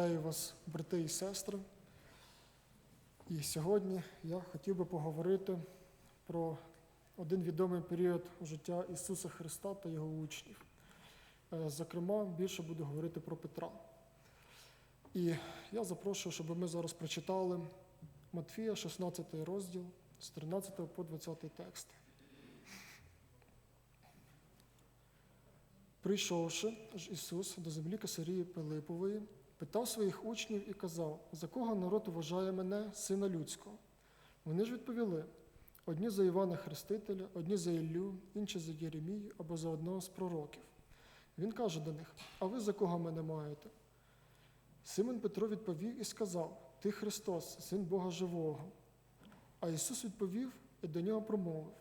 Вітаю вас, брати і сестри. І сьогодні я хотів би поговорити про один відомий період життя Ісуса Христа та Його учнів. Е, Зокрема, більше буду говорити про Петра. І я запрошую, щоб ми зараз прочитали Матфія, 16 розділ з 13 по 20 текст. Прийшовши ж Ісус до землі Кесарії Пилипової, питав своїх учнів і казав, за кого народ вважає мене, сина людського. Вони ж відповіли: одні за Івана Хрестителя, одні за Іллю, інші за Єремію або за одного з пророків. Він каже до них: А ви за кого мене маєте? Симон Петро відповів і сказав: Ти Христос, син Бога Живого. А Ісус відповів і до нього промовив: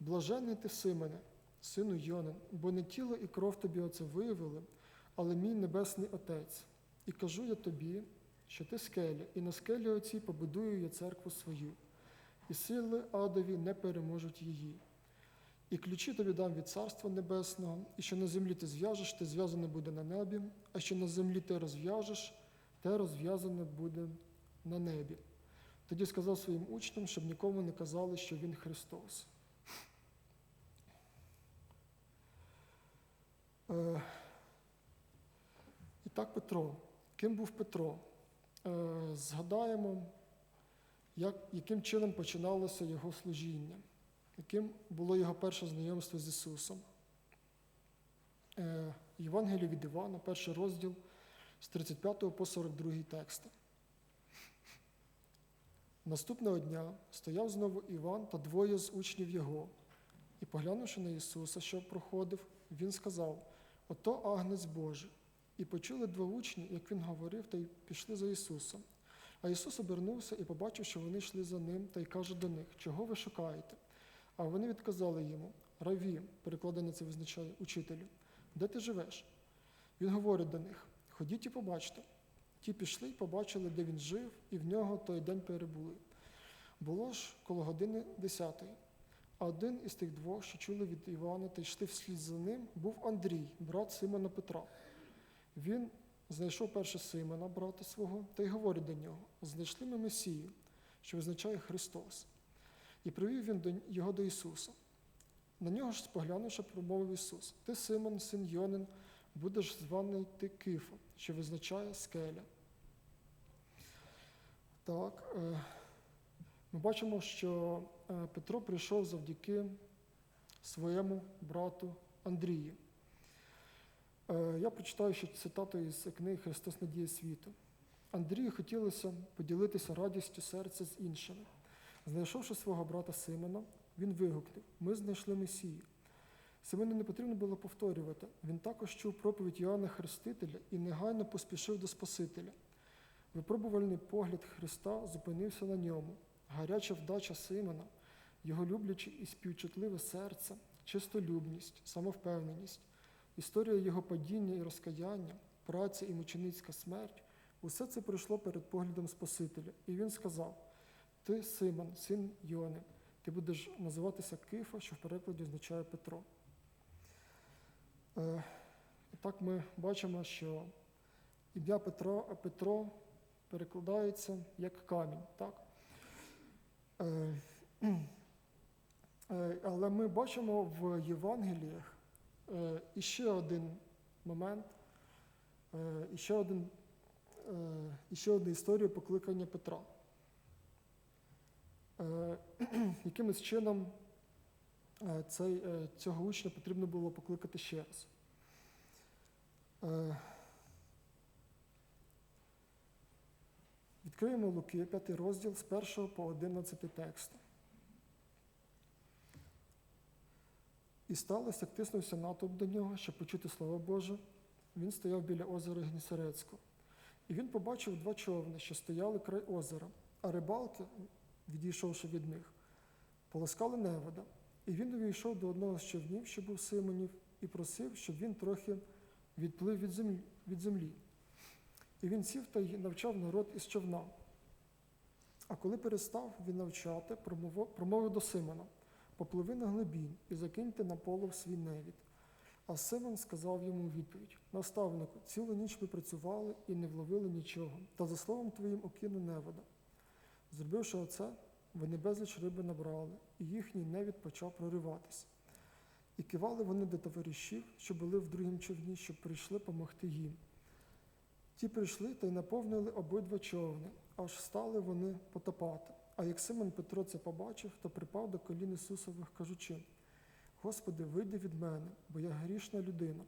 Блажений ти, Симоне, сину Йонин, бо не тіло і кров тобі оце виявили, але мій небесний Отець. І кажу я тобі, що ти скеля, і на скелі оцій побудую я церкву свою, і сили адові не переможуть її. І ключі тобі дам від Царства Небесного, і що на землі ти зв'яжеш, те зв'язане буде на небі, а що на землі ти розв'яжеш, те розв'язане буде на небі. Тоді сказав своїм учням, щоб нікому не казали, що він Христос. Е, І так, Петро. Ким був Петро? Е, Згадаємо, як, яким чином починалося його служіння, яким було його перше знайомство з Ісусом. Е, Євангеліє від Івана, перший розділ з 35 по 42 тексти. Наступного дня стояв знову Іван та двоє з учнів його, і, поглянувши на Ісуса, що проходив, він сказав: Ото агнець Божий. І почули два учні, як він говорив, та й пішли за Ісусом. А Ісус обернувся і побачив, що вони йшли за ним, та й каже до них, чого ви шукаєте? А вони відказали йому: Раві, перекладено це визначає учителю, де ти живеш? Він говорить до них: Ходіть і побачте. Ті пішли й побачили, де він жив, і в нього той день перебули. Було ж коло години десятої. А один із тих двох, що чули від Івана та йшли вслід за ним, був Андрій, брат Симона Петра. Він знайшов перше Симона, брата свого, та й говорить до нього: знайшли ми Месію, що визначає Христос. І привів він його до Ісуса. На нього ж споглянувши, промовив Ісус: Ти, Симон, син Йонин, будеш званий ти Кифа, що визначає скеля. Так, е, ми бачимо, що е, Петро прийшов завдяки своєму брату Андрію. Е, Я прочитаю ще цитату із книги Христос Надія світу. Андрію хотілося поділитися радістю серця з іншими. Знайшовши свого брата Симона, він вигукнув: Ми знайшли Месію. Симону не потрібно було повторювати. Він також чув проповідь Йоанна Хрестителя і негайно поспішив до Спасителя. Випробувальний погляд Христа зупинився на ньому. Гаряча вдача Симона, його любляче і співчутливе серце, чистолюбність, самовпевненість, історія його падіння і розкаяння, праця і мученицька смерть усе це пройшло перед поглядом Спасителя. І він сказав: Ти, Симон, син Йони, ти будеш називатися Кифа, що в перекладі означає Петро. Е, так ми бачимо, що ім'я Петро, Петро перекладається як камінь. Так? Е, е, Але ми бачимо в Євангеліях е, іще один момент, е, іще, один, е, іще одну історію покликання Петра. Якимось чином цей, цього учня потрібно було покликати ще раз. Відкриємо Луки, 5 розділ з 1 по 11 текст. І сталося, як тиснувся натовп до нього, щоб почути Слово Боже. Він стояв біля озера Гнісарецького. І він побачив два човни, що стояли край озера, а рибалки, відійшовши від них, полоскали невода. І він увійшов до одного з човнів, що був Симонів, і просив, щоб він трохи відплив від землі. Від землі. І він сів та й навчав народ із човна. А коли перестав він навчати, промовив до Симона: попливи на глибінь і закиньте на полов свій невід. А Симон сказав йому відповідь: Наставнику, цілу ніч ми працювали і не вловили нічого, та за словом твоїм окину невода. Зробивши оце, вони безліч риби набрали, і їхній невід почав прориватися. І кивали вони до товаришів, що були в другім човні, щоб прийшли помогти їм. Ті прийшли та й наповнили обидва човни, аж стали вони потопати. А як Симон Петро це побачив, то припав до колін Ісусових, кажучи: Господи, вийди від мене, бо я грішна людина.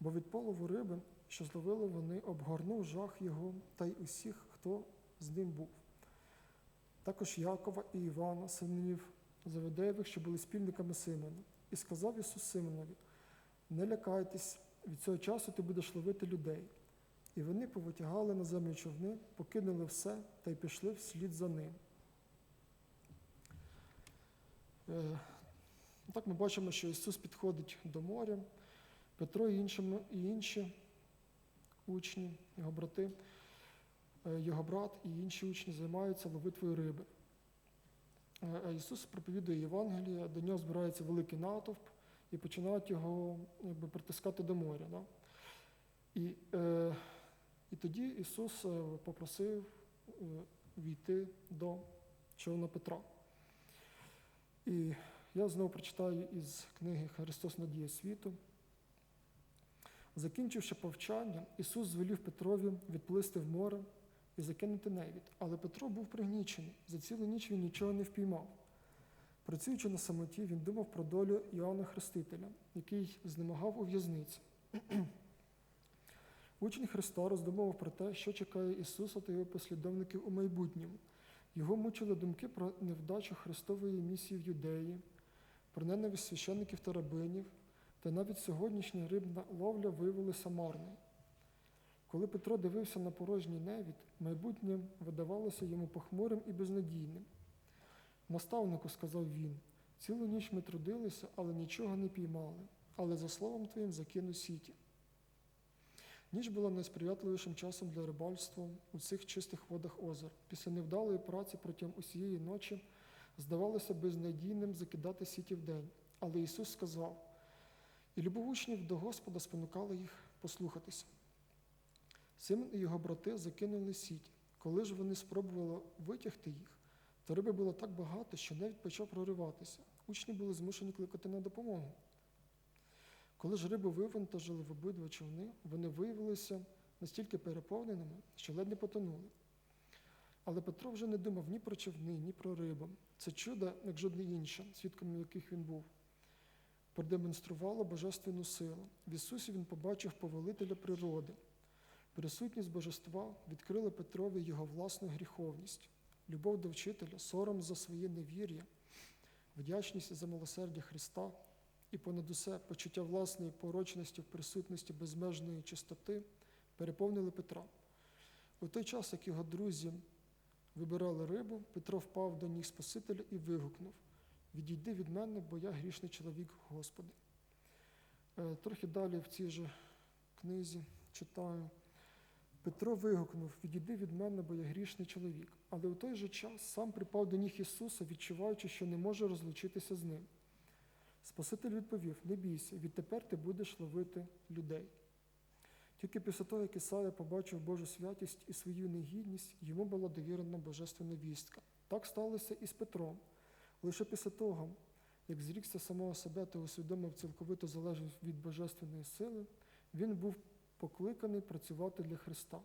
Бо від полову риби, що зловили вони, обгорнув жах його та й усіх, хто з ним був. Також Якова і Івана, синів Заведеєвих, що були спільниками Симона. І сказав Ісус Симонові: Не лякайтесь, від цього часу ти будеш ловити людей. І вони повитягали на землю човни, покинули все та й пішли вслід за ним. Е, Так ми бачимо, що Ісус підходить до моря, Петро і, іншими, і інші учні, його брати, е, його брат і інші учні займаються ловитвою риби. Е, Ісус проповідує Євангеліє, до нього збирається великий натовп і починають його якби, притискати до моря. Да? І, е, і тоді Ісус е, попросив е, війти до човна Петра. І я знову прочитаю із книги Христос Надія світу. Закінчивши повчання, Ісус звелів Петрові відплисти в море і закинути невід. Але Петро був пригнічений. За цілу ніч він нічого не впіймав. Працюючи на самоті, він думав про долю Іоанна Хрестителя, який знемагав у в'язниці. Учень Христа роздумував про те, що чекає Ісуса та його послідовників у майбутньому. Його мучили думки про невдачу Христової місії в Юдеї, про ненависть священників та рабинів, та навіть сьогоднішня рибна ловля виявилася марною. Коли Петро дивився на порожній невід, майбутнє видавалося йому похмурим і безнадійним. Наставнику, сказав він, цілу ніч ми трудилися, але нічого не піймали, але за словом твоїм закину сіті. Ніч була найсприятливішим часом для рибальства у цих чистих водах озер. Після невдалої праці протягом усієї ночі здавалося безнадійним закидати сіті вдень. Але Ісус сказав, і любов учнів до Господа спонукала їх послухатися. Симон і його брати закинули сіті. Коли ж вони спробували витягти їх, то риби було так багато, що навіть почав прориватися. Учні були змушені кликати на допомогу. Коли ж рибу вивантажили в обидва човни, вони виявилися настільки переповненими, що ледь не потонули. Але Петро вже не думав ні про човни, ні про рибу. Це чудо, як жодне інше, свідком яких він був, продемонструвало божественну силу. В Ісусі він побачив повелителя природи. Присутність божества відкрила Петрові його власну гріховність, любов до вчителя, сором за своє невір'я, вдячність за милосердя Христа і понад усе почуття власної порочності в присутності безмежної чистоти переповнили Петра. У той час, як його друзі вибирали рибу, Петро впав до ніг Спасителя і вигукнув: Відійди від мене, бо я грішний чоловік, Господи. Е, Трохи далі в цій же книзі читаю. Петро вигукнув: Відійди від мене, бо я грішний чоловік. Але у той же час сам припав до ніг Ісуса, відчуваючи, що не може розлучитися з ним. Спаситель відповів: Не бійся, відтепер ти будеш ловити людей. Тільки після того, як Ісая побачив Божу святість і свою негідність, йому була довірена божественна вістка. Так сталося і з Петром. Лише після того, як зрікся самого себе та усвідомив цілковиту залежність від божественної сили, він був покликаний працювати для Христа.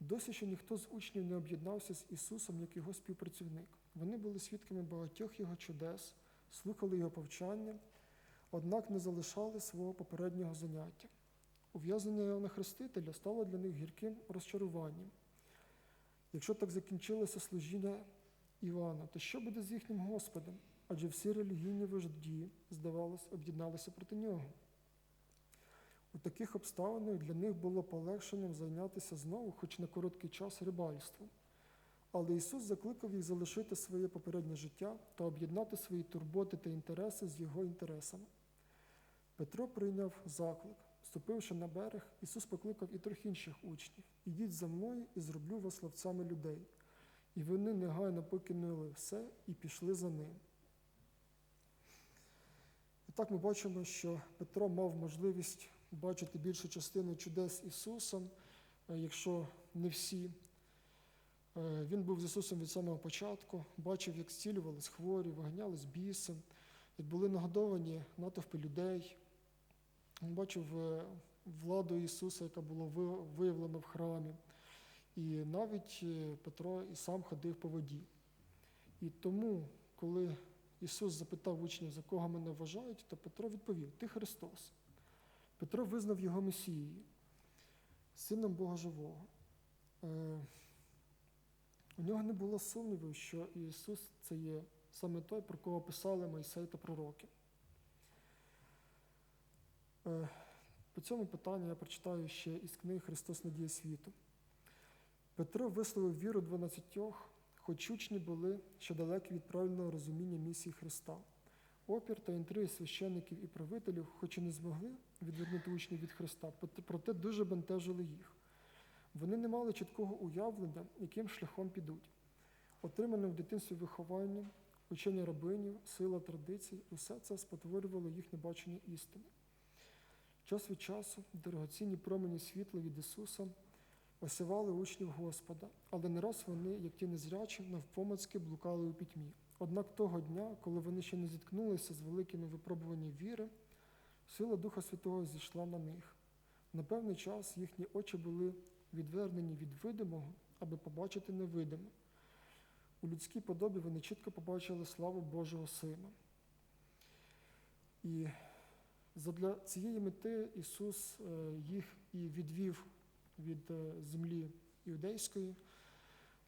Досі ще ніхто з учнів не об'єднався з Ісусом як його співпрацівник. Вони були свідками багатьох його чудес, слухали його повчання, однак не залишали свого попереднього заняття. Ув'язнення Іоанна Хрестителя стало для них гірким розчаруванням. Якщо так закінчилося служіння Івана, то що буде з їхнім Господом? Адже всі релігійні вожді, здавалось, об'єдналися проти нього. У таких обставинах для них було полегшенням зайнятися знову, хоч на короткий час, рибальством. Але Ісус закликав їх залишити своє попереднє життя та об'єднати свої турботи та інтереси з його інтересами. Петро прийняв заклик. Ступивши на берег, Ісус покликав і трьох інших учнів: Ідіть за мною і зроблю вас ловцями людей. І вони негайно покинули все і пішли за ним. І Так ми бачимо, що Петро мав можливість бачити більшу частину чудес Ісуса, якщо не всі. Е, Він був з Ісусом від самого початку, бачив, як зцілювались хворі, виганялись біси, як були нагодовані натовпи людей. Він бачив е, владу Ісуса, яка була виявлена в храмі. І навіть е, Петро і сам ходив по воді. І тому, коли Ісус запитав учнів, за кого мене вважають, то Петро відповів: Ти Христос. Петро визнав його Месією, сином Бога Живого. У нього не було сумніву, що Ісус це є саме той, про кого писали Мойсей та пророки. Е, По цьому питанню я прочитаю ще із книги Христос Надія світу. Петро висловив віру дванадцятьох, хоч учні були ще далекі від правильного розуміння місії Христа. Опір та інтриги священників і правителів, хоч і не змогли відвернути учнів від Христа, проте дуже бентежили їх. Вони не мали чіткого уявлення, яким шляхом підуть. Отримане в дитинстві виховання, учення рабинів, сила традицій усе це спотворювало їхнє бачення істини. Час від часу дорогоцінні промені світла від Ісуса осявали учнів Господа, але не раз вони, як ті незрячі, навпомацьки блукали у пітьмі. Однак того дня, коли вони ще не зіткнулися з великими випробуваннями віри, сила Духа Святого зійшла на них. На певний час їхні очі були відвернені від видимого, аби побачити невидиме. У людській подобі вони чітко побачили славу Божого Сина. І задля цієї мети Ісус е, їх і відвів від е, землі іудейської,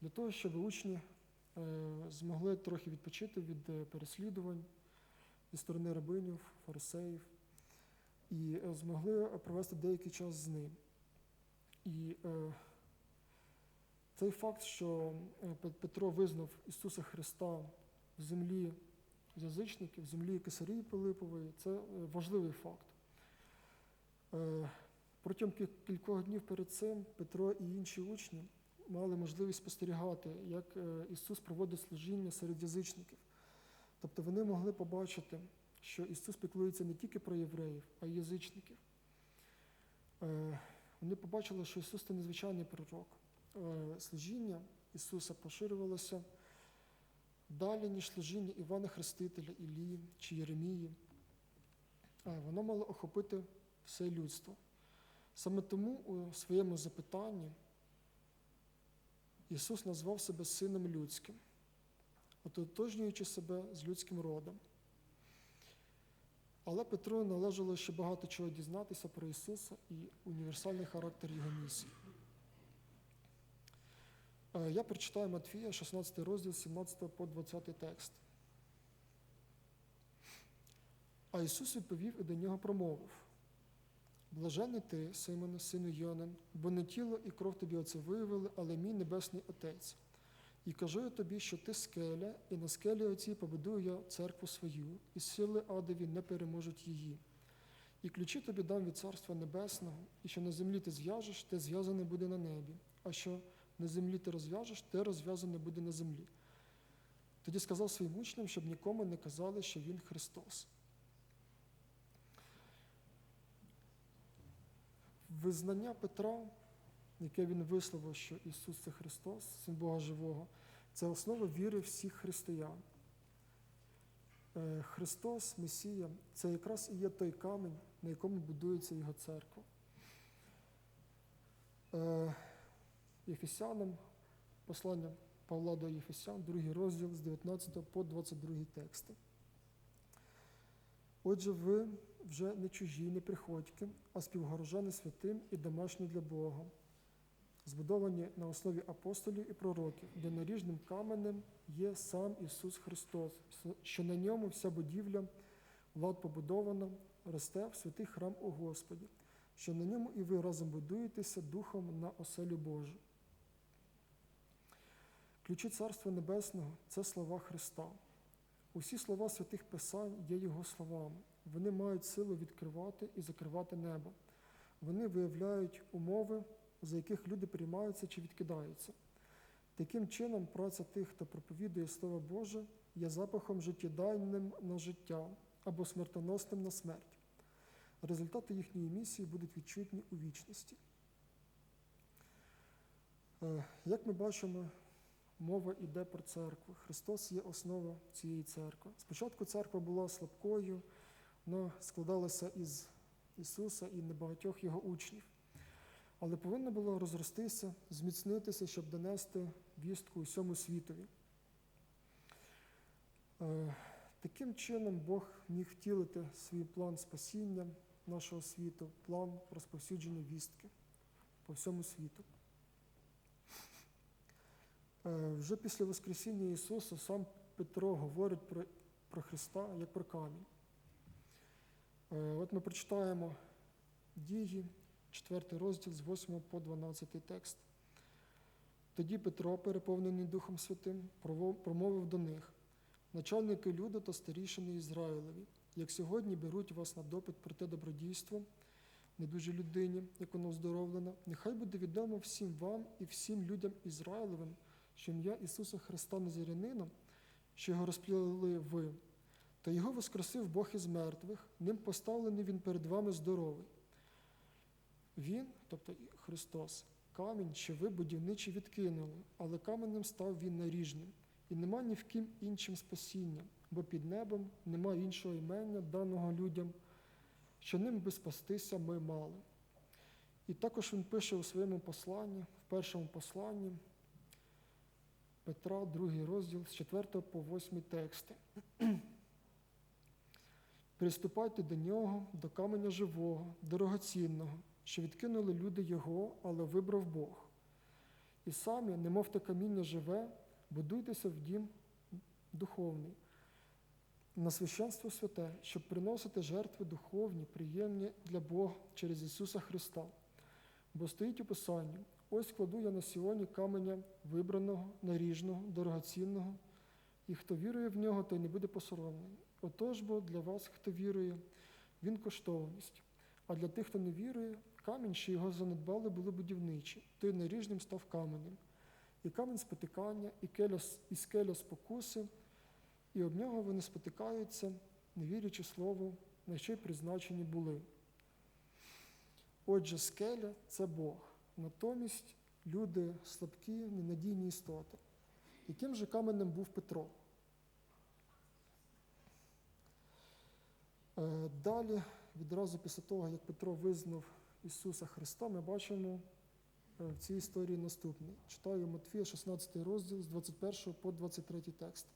для того, щоб учні е, змогли трохи відпочити від переслідувань зі сторони рабинів, фарисеїв, і змогли провести деякий час з ним. І е, цей факт, що е, Петро визнав Ісуса Христа в землі язичників, в землі Кесарії Пилипової, це е, важливий факт. Е, Протягом кількох днів перед цим Петро і інші учні мали можливість спостерігати, як е, Ісус проводить служіння серед язичників. Тобто вони могли побачити, що Ісус піклується не тільки про євреїв, а й язичників. Е, Вони побачили, що Ісус це незвичайний пророк. Е, Служіння Ісуса поширювалося далі, ніж служіння Івана Хрестителя, Ілії чи Єремії. Е, Воно мало охопити все людство. Саме тому у своєму запитанні Ісус назвав себе Сином людським, ототожнюючи себе з людським родом. Але Петру належало ще багато чого дізнатися про Ісуса і універсальний характер Його місії. Е, Я прочитаю Матфія, 16 розділ, 17 по 20 текст. А Ісус відповів і до нього промовив: Блажений ти, Симоне, сину Йонин, бо не тіло і кров тобі оце виявили, але мій небесний Отець. І кажу я тобі, що ти скеля, і на скелі оцій побудую я церкву свою, і сили адові не переможуть її. І ключі тобі дам від Царства Небесного, і що на землі ти зв'яжеш, те зв'язане буде на небі, а що на землі ти розв'яжеш, те розв'язане буде на землі. Тоді сказав своїм учням, щоб нікому не казали, що він Христос. Визнання Петра, яке він висловив, що Ісус це Христос, Син Бога Живого, це основа віри всіх християн. Е, Христос, Месія, це якраз і є той камінь, на якому будується Його церква. Е, Єфесянам, послання Павла до Єфесян, другий розділ з 19 по 22 тексти. Отже, ви вже не чужі, не приходьки, а співгорожани святим і домашні для Бога, збудовані на основі апостолів і пророків, де наріжним каменем є сам Ісус Христос, що на ньому вся будівля, влад побудована, росте в святий храм у Господі, що на ньому і ви разом будуєтеся Духом на оселю Божу. Ключі Царства Небесного це слова Христа. Усі слова святих Писань є Його словами. Вони мають силу відкривати і закривати небо. Вони виявляють умови, за яких люди приймаються чи відкидаються. Таким чином, праця тих, хто проповідує Слово Боже, є запахом життєдайним на життя, або смертоносним на смерть. Результати їхньої місії будуть відчутні у вічності. Е, Як ми бачимо, мова йде про церкву. Христос є основа цієї церкви. Спочатку церква була слабкою, вона складалася із Ісуса і небагатьох його учнів. Але повинна була розростися, зміцнитися, щоб донести вістку усьому світові. Е, Таким чином Бог міг втілити свій план спасіння нашого світу, план розповсюдження вістки по всьому світу. Е, Вже після Воскресіння Ісуса сам Петро говорить про, про Христа як про камінь. Е, От ми прочитаємо дії, 4 розділ з 8 по 12 текст. Тоді Петро, переповнений Духом Святим, промовив до них: начальники люду та старішини Ізраїлеві, як сьогодні беруть вас на допит про те добродійство, не дуже людині, як воно оздоровлено, нехай буде відомо всім вам і всім людям Ізраїлевим, що ім'я Ісуса Христа Назарянина, що його розп'яли ви, та його воскресив Бог із мертвих, ним поставлений він перед вами здоровий. Він, тобто Христос, камінь, що ви будівничі відкинули, але каменем став він наріжним, і нема ні в ким іншим спасіння, бо під небом нема іншого імення, даного людям, що ним би спастися ми мали. І також він пише у своєму посланні, в першому посланні Петра, другий розділ з 4 по 8 тексти. Приступайте до нього, до каменя живого, дорогоцінного, що відкинули люди його, але вибрав Бог. І самі, немов те каміння живе, будуйтеся в дім духовний, на священство святе, щоб приносити жертви духовні, приємні для Бога через Ісуса Христа. Бо стоїть у Писанні, ось кладу я на сіоні каменя вибраного, наріжного, дорогоцінного, і хто вірує в нього, той не буде посоромлений. Отож бо для вас, хто вірує, він коштовність. А для тих, хто не вірує, камінь, що його занедбали, були будівничі, той наріжним став каменем. І камінь спотикання, і, келя, і скеля спокуси, і об нього вони спотикаються, не вірячи слову, на що й призначені були. Отже, скеля це Бог. Натомість люди слабкі, ненадійні істоти. Яким же каменем був Петро? Е, Далі, відразу після того, як Петро визнав Ісуса Христа, ми бачимо е, в цій історії наступне. Читаю Матфія, 16 розділ з 21 по 23 текст.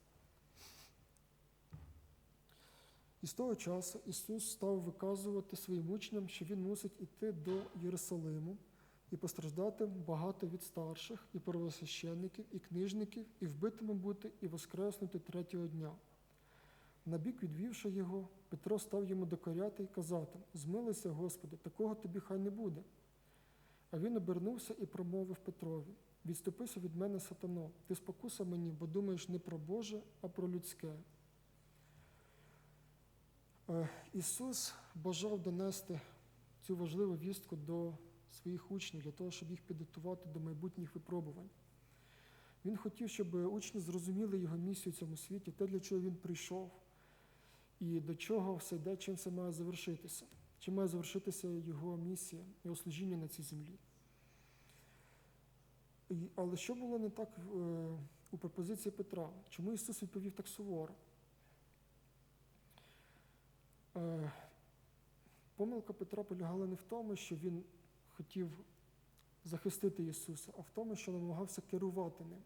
І з того часу Ісус став виказувати своїм учням, що Він мусить іти до Єрусалиму і постраждати багато від старших, і первосвященників, і книжників, і вбитими бути, і воскреснути третього дня. Набік відвівши його, Петро став йому докоряти і казати: Змилися, Господи, такого тобі хай не буде. А він обернувся і промовив Петрові: Відступися від мене, сатано, ти спокуса мені, бо думаєш не про Боже, а про людське. Е, Ісус бажав донести цю важливу вістку до своїх учнів для того, щоб їх підготувати до майбутніх випробувань. Він хотів, щоб учні зрозуміли його місію в цьому світі, те, для чого він прийшов, і до чого все йде, чим це має завершитися, чим має завершитися його місія, його служіння на цій землі. І, але що було не так е, у пропозиції Петра? Чому Ісус відповів так суворо? Е, Помилка Петра полягала не в тому, що він хотів захистити Ісуса, а в тому, що намагався керувати ним.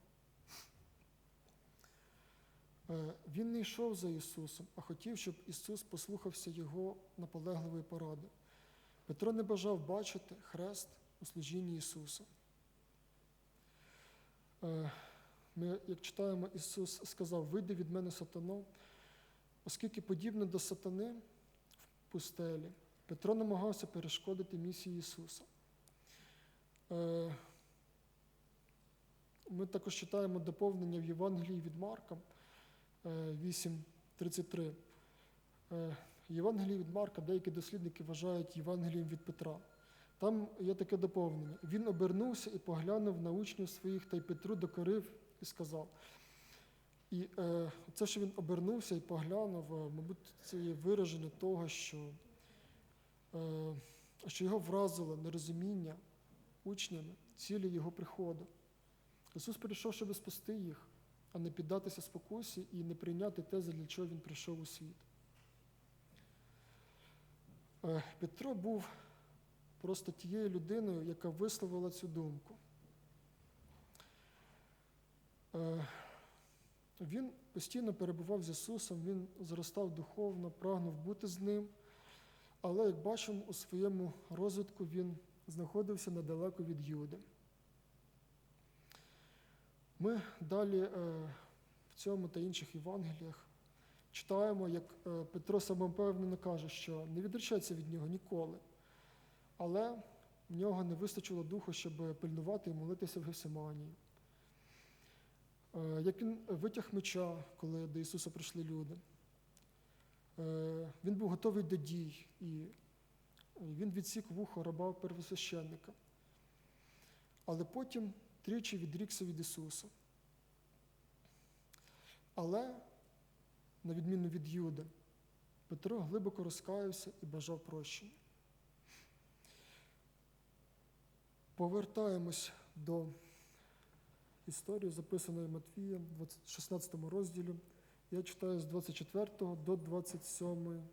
Е, Він не йшов за Ісусом, а хотів, щоб Ісус послухався Його наполегливої поради. Петро не бажав бачити хрест у служінні Ісуса. Е, Ми, як читаємо, Ісус сказав: Вийди від мене, сатано, оскільки подібне до сатани в пустелі, Петро намагався перешкодити місії Ісуса. Е, Ми також читаємо доповнення в Євангелії від Марка 8.33. Е, Євангелії від Марка деякі дослідники вважають Євангелієм від Петра. Там є таке доповнення. Він обернувся і поглянув на учнів своїх та й Петру докорив і сказав: І е, це, що він обернувся і поглянув, е, мабуть, це є вираження того, що, е, що його вразило нерозуміння учнями цілі його приходу. Ісус прийшов, щоб спасти їх, а не піддатися спокусі і не прийняти те, для чого Він прийшов у світ. Е, Петро був просто тією людиною, яка висловила цю думку. Е, Він постійно перебував з Ісусом, він зростав духовно, прагнув бути з ним, але, як бачимо, у своєму розвитку він знаходився недалеко від Юди. Ми далі е, в цьому та інших Євангеліях читаємо, як е, Петро самопевнено каже, що не відречеться від нього ніколи, але в нього не вистачило духу, щоб пильнувати і молитися в Гефсиманії. Е, Як він витяг меча, коли до Ісуса прийшли люди. Він був готовий до дій, і він відсік вухо раба первосвященника. Але потім тричі відрікся від Ісуса. Але, на відміну від Юди, Петро глибоко розкаявся і бажав прощення. Повертаємось до історії, записаної Матвієм, в 16 розділі. Я читаю з 24 до 27,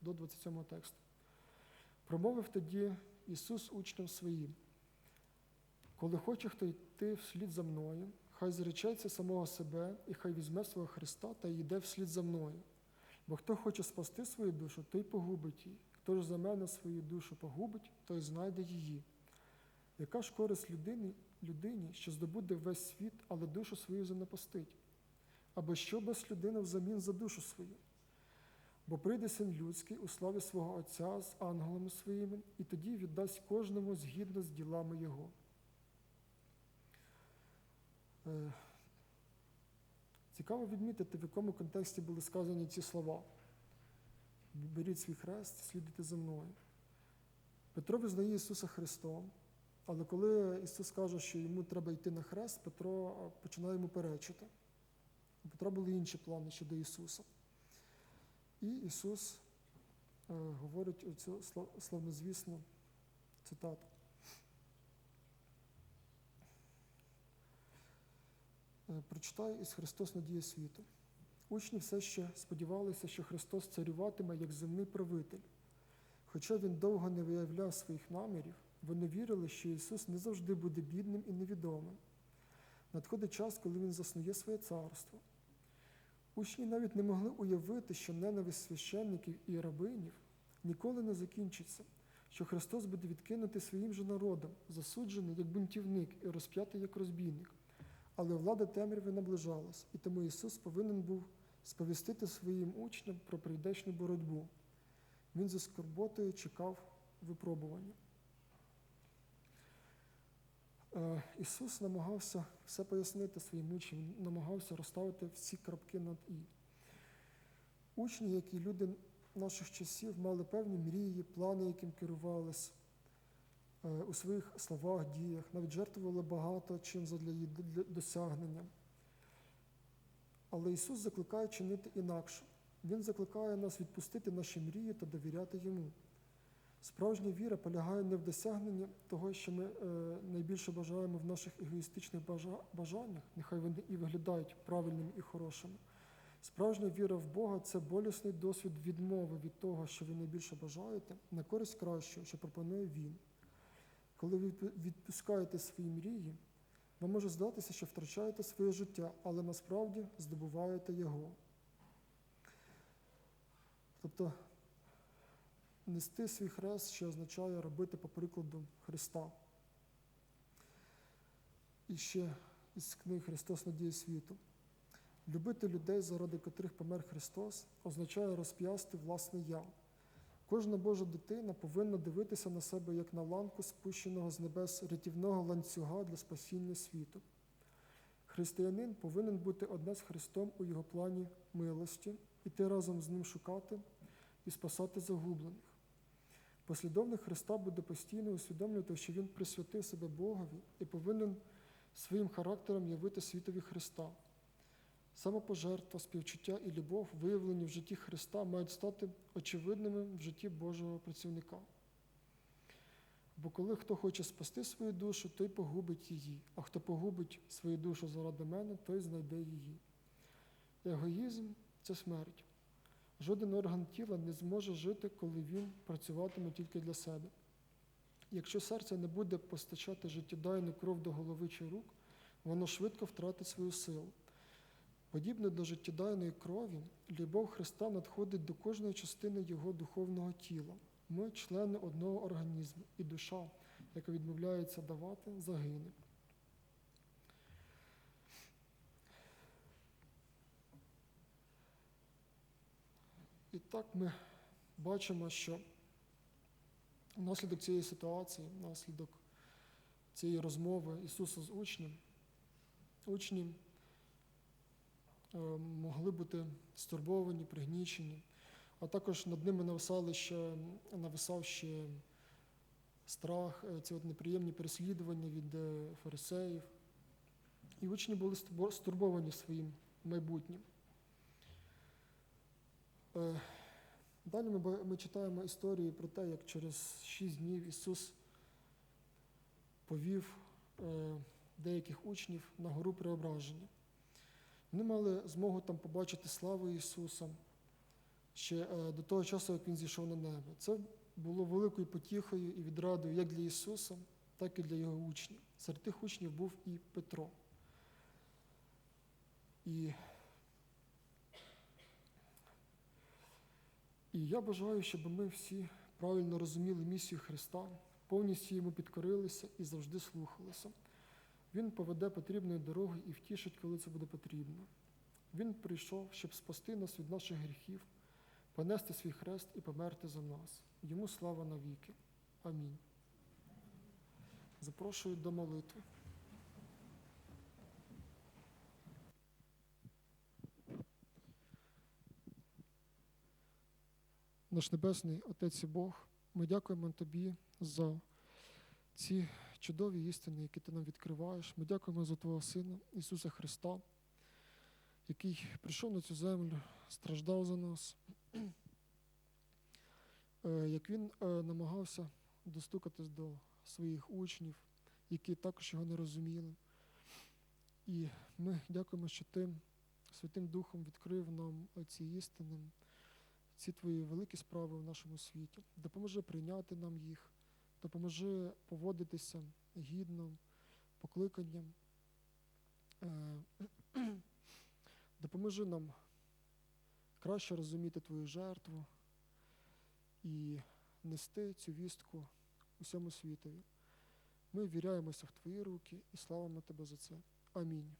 до 27 тексту. Промовив тоді Ісус учням своїм. Коли хоче хто йти вслід за мною, хай зречеться самого себе і хай візьме свого Христа та йде вслід за мною. Бо хто хоче спасти свою душу, той погубить її. Хто ж за мене свою душу погубить, той знайде її. Яка ж користь людині, людині, що здобуде весь світ, але душу свою занапастить? Або що без людини взамін за душу свою? Бо прийде син людський у славі свого Отця з ангелами своїми, і тоді віддасть кожному згідно з ділами Його. Е, Цікаво відмітити, в якому контексті були сказані ці слова. Беріть свій хрест, слідуйте за мною. Петро визнає Ісуса Христом, але коли Ісус каже, що йому треба йти на хрест, Петро е, починає йому перечити. У Петра були інші плани щодо Ісуса. І Ісус е, говорить оцю слав- славнозвісну цитату. Прочитаю із Христос надія світу. Учні все ще сподівалися, що Христос царюватиме як земний правитель. Хоча він довго не виявляв своїх намірів, вони вірили, що Ісус не завжди буде бідним і невідомим. Надходить час, коли Він заснує своє царство. Учні навіть не могли уявити, що ненависть священників і рабинів ніколи не закінчиться, що Христос буде відкинутий своїм же народом, засуджений як бунтівник і розп'ятий як розбійник. Але влада темряви наближалась, і тому Ісус повинен був сповістити своїм учням про прийдешню боротьбу. Він зі скорботою чекав випробування. Е, Ісус намагався все пояснити своїм учням, намагався розставити всі крапки над І. Учні, як і люди наших часів, мали певні мрії, плани, яким керувались у своїх словах, діях, навіть жертвували багато чим задля її досягнення. Але Ісус закликає чинити інакше. Він закликає нас відпустити наші мрії та довіряти Йому. Справжня віра полягає не в досягненні того, що ми е, найбільше бажаємо в наших егоїстичних бажа- бажаннях, нехай вони і виглядають правильними і хорошими. Справжня віра в Бога це болісний досвід відмови від того, що ви найбільше бажаєте, на користь кращого, що пропонує Він. Коли ви відпускаєте свої мрії, вам може здатися, що втрачаєте своє життя, але насправді здобуваєте його. Тобто нести свій хрест, що означає робити по прикладу Христа. І ще із книг Христос надії світу. Любити людей, заради котрих помер Христос, означає розп'ясти власне я. Кожна Божа дитина повинна дивитися на себе як на ланку спущеного з небес рятівного ланцюга для спасіння світу. Християнин повинен бути одне з Христом у його плані милості, іти разом з ним шукати і спасати загублених. Послідовник Христа буде постійно усвідомлювати, що Він присвятив себе Богові і повинен своїм характером явити світові Христа. Самопожертва, співчуття і любов, виявлені в житті Христа, мають стати очевидними в житті Божого працівника. Бо коли хто хоче спасти свою душу, той погубить її, а хто погубить свою душу заради мене, той знайде її. Егоїзм це смерть. Жоден орган тіла не зможе жити, коли він працюватиме тільки для себе. Якщо серце не буде постачати життєдайну кров до голови чи рук, воно швидко втратить свою силу. Подібно до життєдайної крові, любов Христа надходить до кожної частини Його духовного тіла. Ми члени одного організму, і душа, яка відмовляється давати, загине. І так ми бачимо, що внаслідок цієї ситуації, внаслідок цієї розмови Ісуса з учнем, учні могли бути стурбовані, пригнічені, а також над ними нависали ще, нависав ще страх, е, ці от неприємні переслідування від е, фарисеїв. І учні були стурбовані своїм майбутнім. Е, Далі ми, ми читаємо історії про те, як через шість днів Ісус повів е, деяких учнів на гору преображення. Вони мали змогу там побачити славу Ісуса ще е, до того часу, як Він зійшов на небо. Це було великою потіхою і відрадою як для Ісуса, так і для Його учнів. Серед тих учнів був і Петро. І І я бажаю, щоб ми всі правильно розуміли місію Христа, повністю йому підкорилися і завжди слухалися. Він поведе потрібною дорогою і втішить, коли це буде потрібно. Він прийшов, щоб спасти нас від наших гріхів, понести свій хрест і померти за нас. Йому слава навіки. Амінь. Запрошую до молитви. Наш Небесний Отець і Бог, ми дякуємо Тобі за ці чудові істини, які ти нам відкриваєш. Ми дякуємо за Твого Сина Ісуса Христа, який прийшов на цю землю, страждав за нас, Е, як Він е, намагався достукатись до своїх учнів, які також його не розуміли. І ми дякуємо, що Ти Святим Духом відкрив нам ці істини ці твої великі справи в нашому світі. Допоможи прийняти нам їх, допоможи поводитися гідно, покликанням. Е, Допоможи нам краще розуміти твою жертву і нести цю вістку усьому світові. Ми віряємося в твої руки і славимо тебе за це. Амінь.